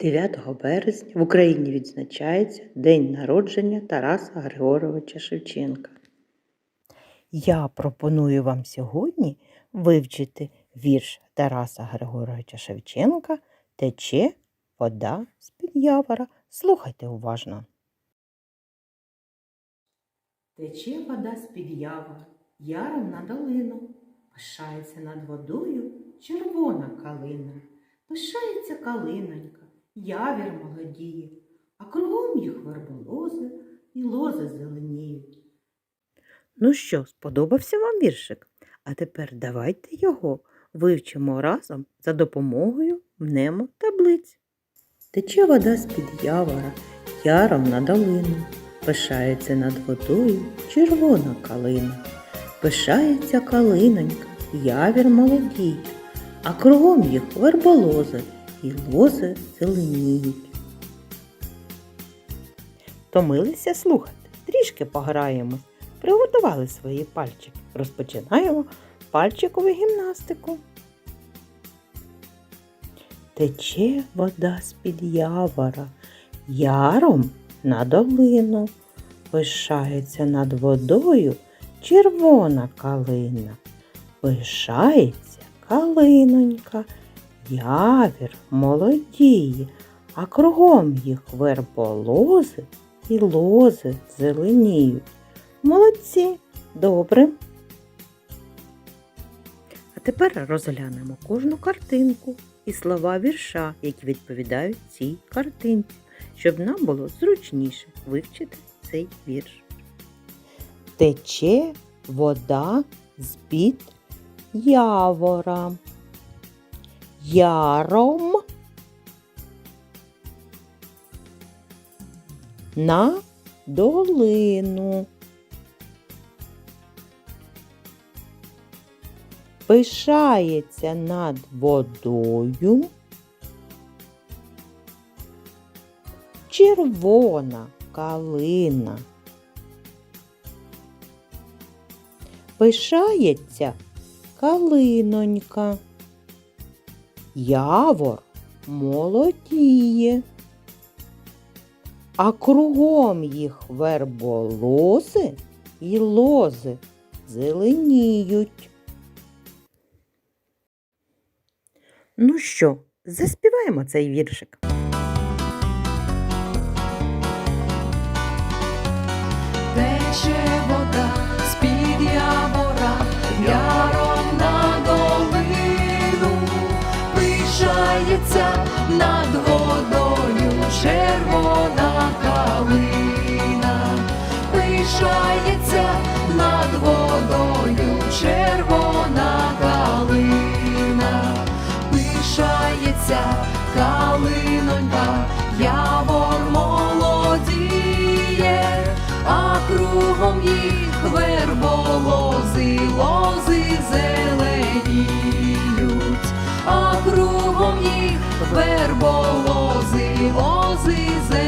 9 березня в Україні відзначається День народження Тараса Григоровича Шевченка. Я пропоную вам сьогодні вивчити вірш Тараса Григоровича Шевченка Тече вода з-під явора. Слухайте уважно. Тече вода з-під явора, яром на долину, пишається над водою червона калина. Пишається калинонька, явір молодіє, а кругом їх верболози і лози зеленіють. Ну що, сподобався вам віршик? А тепер давайте його вивчимо разом за допомогою мнемотаблиць. Тече вода з-під явора, яром на долину, пишається над водою червона калина. Пишається калинонька, явір молодіє, а кругом їх верболози і лози зеленіють. Томилися слухати, трішки пограємось, приготували свої пальчики. Розпочинаємо пальчикову гімнастику. Тече вода з-під явора, яром на долину, пишається над водою червона калина, пишається калинонька, явір молодіє, а кругом їх верболози і лози зеленіють. Молодці, добре. А тепер розглянемо кожну картинку і слова вірша, які відповідають цій картинці, щоб нам було зручніше вивчити цей вірш. Тече вода з-під явора. Яром на долину. Пишається над водою. Червона калина. Пишається калинонька. Явор молодіє, а кругом їх верболози і лози зеленіють. Ну що, заспіваємо цей віршик. Пишається над водою червона калина, пишається над водою червона калина, пишається калинонька, явор молодіє а кругом їх верболози, лози зеленіють.